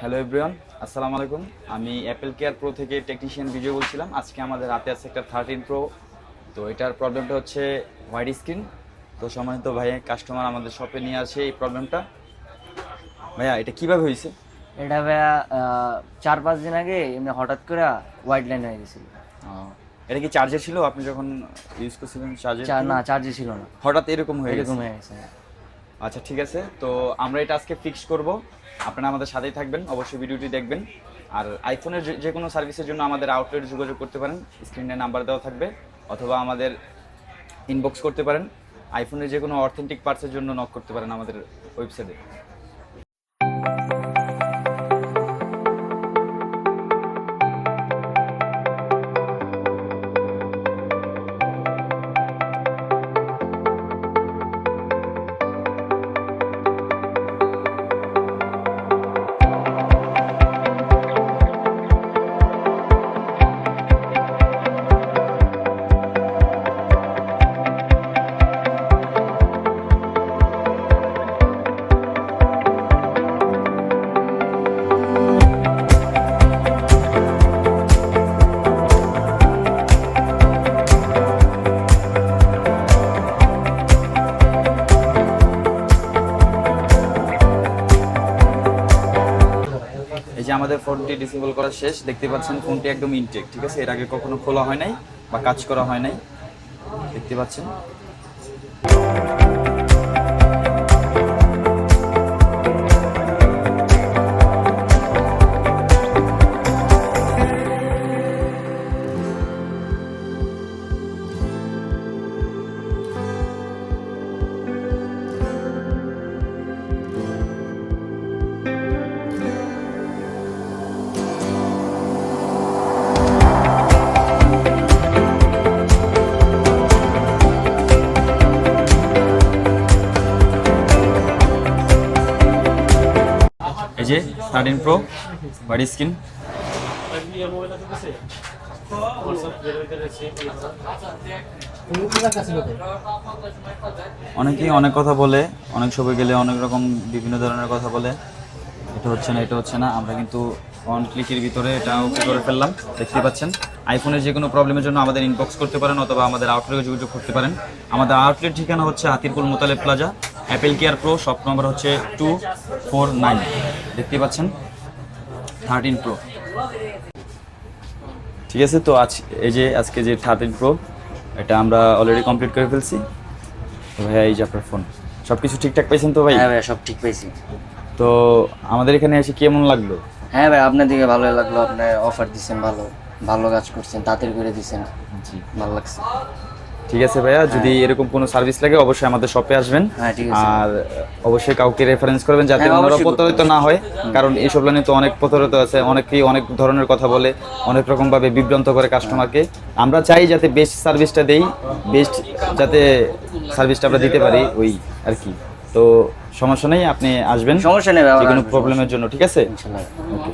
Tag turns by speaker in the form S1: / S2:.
S1: Hello everyone আসসালামু আলাইকুম আমি অ্যাপেল কেয়ার প্রো থেকে টেকনিশিয়ান বিজয় বলছিলাম। আজকে আমাদের হাতে আছে একটা থার্টিন প্রো তো এটার প্রবলেমটা হচ্ছে হোয়াইট স্ক্রিন তো সম্মানিত ভাই কাস্টমার আমাদের শপে নিয়ে আসে এই প্রবলেমটা ভাইয়া এটা কীভাবে হয়েছে?
S2: এটা ভাইয়া চার পাঁচ দিন আগে এমনি হঠাৎ করে হোয়াইট লাইন হয়ে গেছিল।
S1: এটা কি চার্জার ছিল? আপনি যখন ইউজ করছিলেন চার্জার
S2: চার না চার্জে ছিল না।
S1: হঠাৎ এরকম হয়ে
S2: এরকম হয়ে গেছে
S1: আচ্ছা ঠিক আছে। তো আমরা এটা আজকে ফিক্স করব। আপনারা আমাদের সাথেই থাকবেন, অবশ্যই ভিডিওটি দেখবেন। আর আইফোনের যে- কোনো সার্ভিসের জন্য আমাদের আউটলেট যোগাযোগ করতে পারেন। স্ক্রিনে নাম্বার দেওয়া থাকবে, অথবা আমাদের ইনবক্স করতে পারেন। আইফোনের যে কোনো অথেন্টিক পার্টসের জন্য নক করতে পারেন আমাদের ওয়েবসাইটে আমাদের ফোনটি ডিসেবল করা শেষ। দেখতে পাচ্ছেন ফোনটি একদম ইনটেক ঠিক আছে? এর আগে কখনো খোলা হয় নাই বা কাজ করা হয় নাই। দেখতে পাচ্ছেন? এই যে থার্টিন প্রো বাড়ি স্ক্রিন অনেকেই অনেক কথা বলে, অনেক সময় গেলে অনেক রকম বিভিন্ন ধরনের কথা বলে। এটা হচ্ছে না, এটা হচ্ছে না। আমরা কিন্তু ওয়ান ক্লিকের ভিতরে এটা ওকে করে ফেললাম। দেখতে পাচ্ছেন। আইফোনের যে কোনো প্রবলেমের জন্য আমাদের ইনবক্স করতে পারেন অথবা আমাদের আউটলেটে যোগাযোগ করতে পারেন। আমাদের আউটলেট ঠিকানা হচ্ছে Hatirpool Motaleb plaza Apple Care Pro shop number হচ্ছে টু ফোর নাইন দেখতে পাচ্ছেন? থার্টিন প্রো ঠিক আছে তো আজ এই যে আজকে যে থার্টিন প্রো এটা আমরা অলরেডি কমপ্লিট করে ফেলছি। তো ভাইয়া এই যে আপনার ফোন সব কিছু ঠিকঠাক পাইছেন তো ভাই?
S2: হ্যাঁ ভাইয়া সব ঠিক পাইছি
S1: তো আমাদের এখানে এসে কেমন লাগল?
S2: হ্যাঁ ভাই আপনার দিকে ভালো লাগল আপনি অফার দিচ্ছেন ভালো ভালো কাজ করছেন তাড়াতাড়ি করে দিচ্ছেন
S1: জি।
S2: ভালো লাগছে।
S1: ঠিক আছে ভাইয়া যদি এরকম কোনো সার্ভিস লাগে অবশ্যই আমাদের শপে আসবেন।
S2: হ্যাঁ।
S1: আর অবশ্যই কাউকে রেফারেন্স করবেন যাতে
S2: হ্যাঁ,
S1: ওনারা প্রতারিত না হয়। কারণ এইসব লাইনে তো অনেক প্রতারিত আছে অনেকেই অনেক ধরনের কথা বলে অনেক রকম ভাবে বিভ্রান্ত করে কাস্টমারকে আমরা চাই যাতে বেস্ট সার্ভিসটা দেই বেস্ট যাতে সার্ভিসটা আমরা দিতে পারি ওই আর কি। তো সমস্যা নেই আপনি আসবেন।
S2: সমস্যা নেই
S1: কোনো প্রবলেমের জন্য ঠিক আছে? ওকে